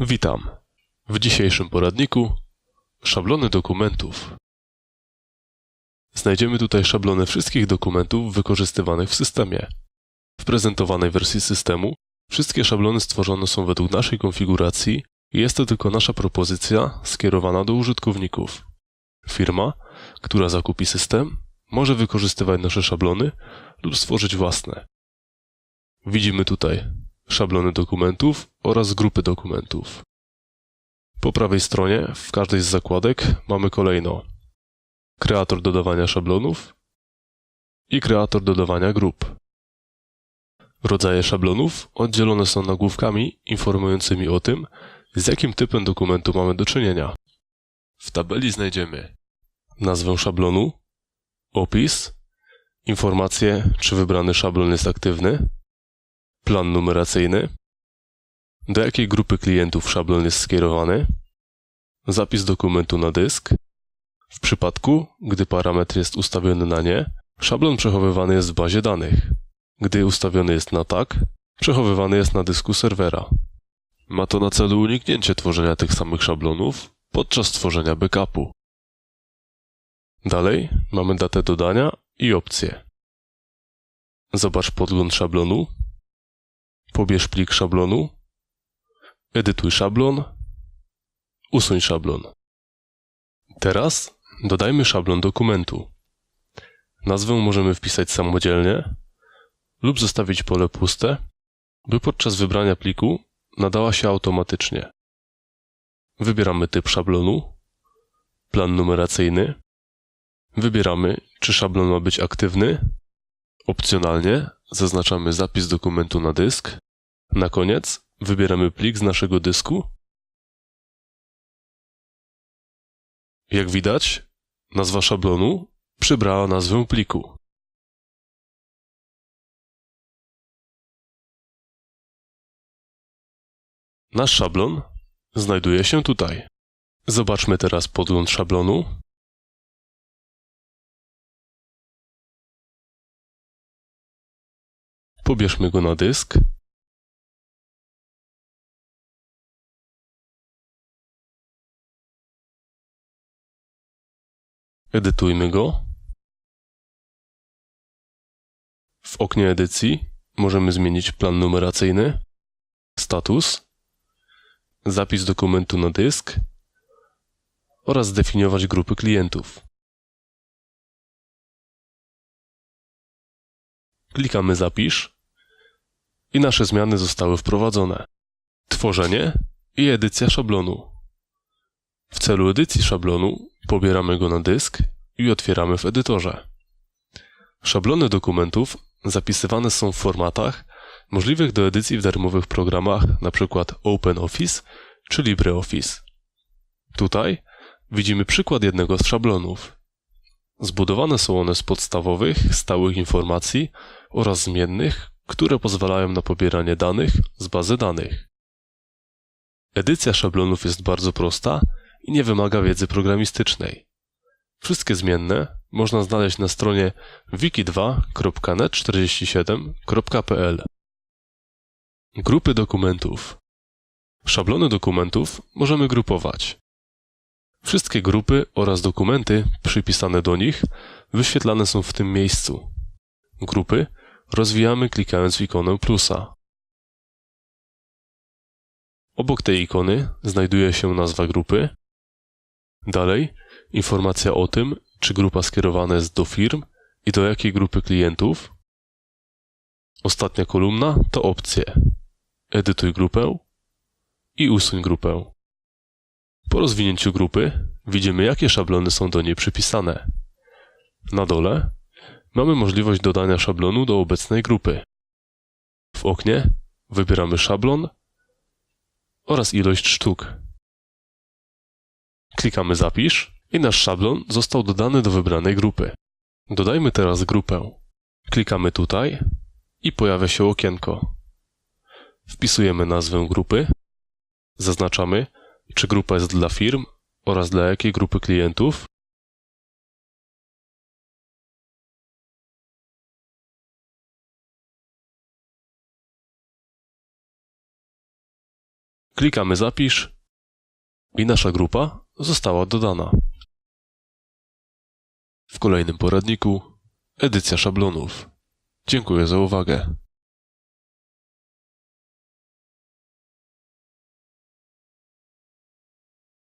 Witam. W dzisiejszym poradniku szablony dokumentów. Znajdziemy tutaj szablony wszystkich dokumentów wykorzystywanych w systemie. W prezentowanej wersji systemu wszystkie szablony stworzone są według naszej konfiguracji i jest to tylko nasza propozycja skierowana do użytkowników. Firma, która zakupi system, może wykorzystywać nasze szablony lub stworzyć własne. Widzimy tutaj szablony dokumentów oraz grupy dokumentów. Po prawej stronie w każdej z zakładek mamy kolejno kreator dodawania szablonów i kreator dodawania grup. Rodzaje szablonów oddzielone są nagłówkami informującymi o tym, z jakim typem dokumentu mamy do czynienia. W tabeli znajdziemy nazwę szablonu, opis, informację, czy wybrany szablon jest aktywny, plan numeracyjny, do jakiej grupy klientów szablon jest skierowany, zapis dokumentu na dysk. W przypadku, gdy parametr jest ustawiony na nie, szablon przechowywany jest w bazie danych. Gdy ustawiony jest na tak, przechowywany jest na dysku serwera. Ma to na celu uniknięcie tworzenia tych samych szablonów podczas tworzenia backupu. Dalej mamy datę dodania i opcje. Zobacz podgląd szablonu, pobierz plik szablonu, edytuj szablon, usuń szablon. Teraz dodajmy szablon dokumentu. Nazwę możemy wpisać samodzielnie lub zostawić pole puste, by podczas wybrania pliku nadała się automatycznie. Wybieramy typ szablonu, plan numeracyjny, wybieramy czy szablon ma być aktywny, opcjonalnie zaznaczamy zapis dokumentu na dysk, na koniec wybieramy plik z naszego dysku. Jak widać, nazwa szablonu przybrała nazwę pliku. Nasz szablon znajduje się tutaj. Zobaczmy teraz podgląd szablonu. Pobierzmy go na dysk. Edytujmy go. W oknie edycji możemy zmienić plan numeracyjny, status, zapis dokumentu na dysk oraz zdefiniować grupy klientów. Klikamy Zapisz i nasze zmiany zostały wprowadzone. Tworzenie i edycja szablonu. W celu edycji szablonu pobieramy go na dysk i otwieramy w edytorze. Szablony dokumentów zapisywane są w formatach możliwych do edycji w darmowych programach np. OpenOffice czy LibreOffice. Tutaj widzimy przykład jednego z szablonów. Zbudowane są one z podstawowych, stałych informacji oraz zmiennych, które pozwalają na pobieranie danych z bazy danych. Edycja szablonów jest bardzo prosta i nie wymaga wiedzy programistycznej. Wszystkie zmienne można znaleźć na stronie wiki2.net47.pl. Grupy dokumentów. Szablony dokumentów możemy grupować. Wszystkie grupy oraz dokumenty przypisane do nich wyświetlane są w tym miejscu. Grupy rozwijamy klikając w ikonę plusa. Obok tej ikony znajduje się nazwa grupy. Dalej informacja o tym, czy grupa skierowana jest do firm i do jakiej grupy klientów. Ostatnia kolumna to opcje. Edytuj grupę i usuń grupę. Po rozwinięciu grupy widzimy, jakie szablony są do niej przypisane. Na dole mamy możliwość dodania szablonu do obecnej grupy. W oknie wybieramy szablon oraz ilość sztuk. Klikamy Zapisz i nasz szablon został dodany do wybranej grupy. Dodajmy teraz grupę. Klikamy tutaj i pojawia się okienko. Wpisujemy nazwę grupy, zaznaczamy, czy grupa jest dla firm oraz dla jakiej grupy klientów. Klikamy zapisz i nasza grupa została dodana. W kolejnym poradniku edycja szablonów. Dziękuję za uwagę.